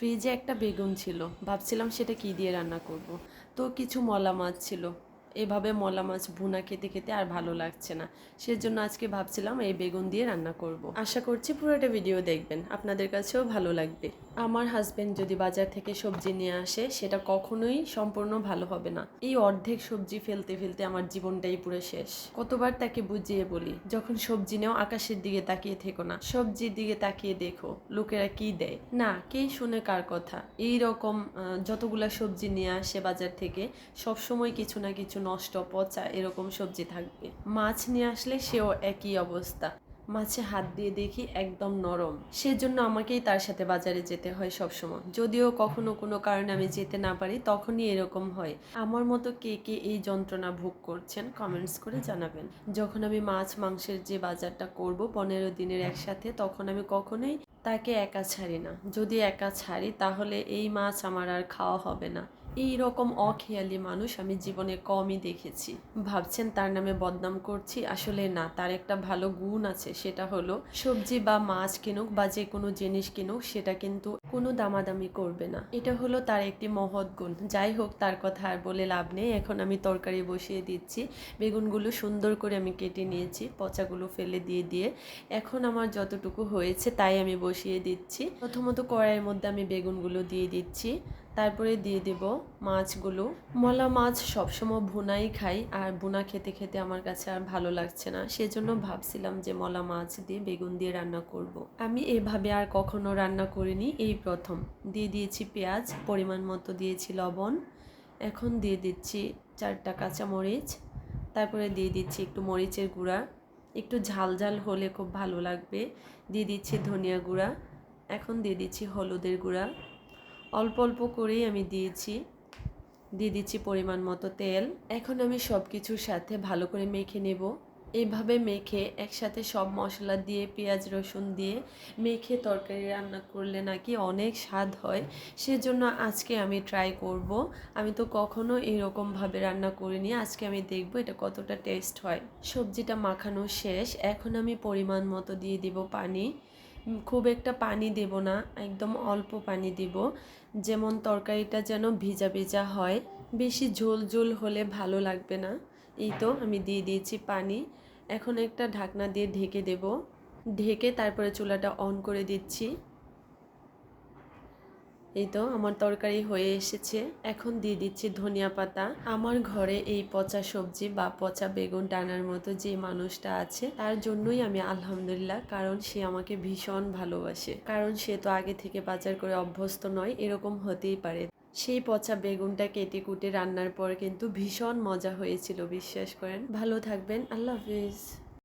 ফ্রিজে একটা বেগুন ছিল। ভাবছিলাম সেটা কি দিয়ে রান্না করব। তো কিছু মলা মাছ ছিল। এভাবে মলা মাছ ভুনা খেতে খেতে আর ভালো লাগছে না। সেজন্য আজকে ভাবছিলাম এই বেগুন দিয়ে রান্না করব। আশা করছি পুরোটা ভিডিও দেখবেন। আপনাদের কাছেও ভালো লাগবে। আমার হাজবেন্ড যদি বাজার থেকে সবজি নিয়ে আসে, সেটা কখনোই সম্পূর্ণ ভালো হবে না। এই অর্ধেক সবজি ফেলতে ফেলতে আমার জীবনটাই পুরো শেষ। কতবার তাকে বুঝিয়ে বলি, যখন সবজি নেও, আকাশের দিকে তাকিয়ে থেকো না। সবজির দিকে তাকিয়ে দেখো, লোকেরা কি দেয়? না কে শুনে কার কথা। এই রকম যতগুলা সবজি নিয়ে আসে বাজার থেকে সব সময় কিছু না কিছু নষ্ট পচা এরকম সবজি থাকবে। মাছ নিয়ে আসলে সেও একই অবস্থা। মাছে হাত দিয়ে দেখি একদম নরম। সেজন্য আমাকেই তার সাথে বাজারে যেতে হয় সব সময় যদিও কখনো কোনো কারণে আমি যেতে না পারি, তখনই এরকম হয়। আমার মতো কে কে এই যন্ত্রণা ভোগ করছেন কমেন্টস করে জানাবেন। যখন আমি মাছ মাংসের যে বাজারটা করব পনেরো দিনের একসাথে, তখন আমি কখনোই তাকে একা ছাড়ি না। যদি একা ছাড়ি, তাহলে এই মাছ আমার আর খাওয়া হবে না। এই রকম অখেয়ালি মানুষ আমি জীবনে কমই দেখেছি। ভাবছেন তার নামে বদনাম করছি, আসলে না, তার একটা ভালো গুণ আছে, সেটা হলো সবজি বা মাছ কিনুক বা যে কোনো জিনিস কিনুক, সেটা কিন্তু কোনো দামাদামি করবে না। এটা হলো তার একটি মহৎ গুণ। যাই হোক, তার কথা আর বলে লাভ নেই। এখন আমি তরকারি বসিয়ে দিচ্ছি। বেগুনগুলো সুন্দর করে আমি কেটে নিয়েছি, পচাগুলো ফেলে দিয়ে দিয়ে। এখন আমার যতটুকু হয়েছে, তাই আমি বসিয়ে দিচ্ছি। প্রথমত কড়াইয়ের মধ্যে আমি বেগুনগুলো দিয়ে দিচ্ছি। তারপরে দিয়ে দেব মাছগুলো। মলা মাছ সবসময় ভুনাই খাই আর ভুনা খেতে খেতে আমার কাছে আর ভালো লাগছে না। সেজন্য ভাবছিলাম যে মলা মাছ দিয়ে বেগুন দিয়ে রান্না করব। আমি এভাবে আর কখনো রান্না করিনি, এই প্রথম। দিয়ে দিয়েছি পেঁয়াজ, পরিমাণ মতো দিয়েছি লবণ। এখন দিয়ে দিচ্ছি চারটা কাঁচামরিচ। তারপরে দিয়ে দিচ্ছি একটু মরিচের গুঁড়া। একটু ঝাল ঝাল হলে খুব ভালো লাগবে। দিয়ে দিচ্ছি ধনিয়া গুঁড়া। এখন দিয়ে দিচ্ছি হলুদের গুঁড়া। অল্প অল্প করেই আমি দিয়েছি। দিয়ে দিচ্ছি পরিমাণ মতো তেল। এখন আমি সব কিছুর সাথে ভালো করে মেখে নেব। এইভাবে মেখে একসাথে সব মশলা দিয়ে, পেঁয়াজ, রসুন দিয়ে মেখে তরকারি রান্না করলে নাকি অনেক স্বাদ হয়। সেজন্য আজকে আমি ট্রাই করব। আমি তো কখনো এরকমভাবে রান্না করিনি। আজকে আমি দেখব এটা কতটা টেস্ট হয়। সবজিটা মাখানো শেষ। এখন আমি পরিমাণ মতো দিয়ে দিব পানি। খুব একটা পানি দেব না, একদম অল্প পানি দেব। যেমন তরকারিটা যেন ভিজা ভিজা হয়, বেশি ঝোল ঝোল হলে ভালো লাগবে না। এই তো আমি দিয়ে দিয়েছি পানি। এখন একটা ঢাকনা দিয়ে ঢেকে দেব। ঢেকে তারপরে চুলাটা অন করে দিচ্ছি। এই তো আমার তরকারি হয়ে এসেছে। এখন দিয়ে দিচ্ছি ধনিয়া পাতা। আমার ঘরে এই পচা সবজি বা পচা বেগুন টানার মতো যে মানুষটা আছে, তার জন্যই আমি আলহামদুলিল্লাহ, কারণ সে আমাকে ভীষণ ভালোবাসে। কারণ সে তো আগে থেকে বাজার করে অভ্যস্ত নয়, এরকম হতেই পারে। সেই পচা বেগুনটা কেটে কুটে রান্নার পর কিন্তু ভীষণ মজা হয়েছিল, বিশ্বাস করেন। ভালো থাকবেন, আল্লাহ হাফিজ।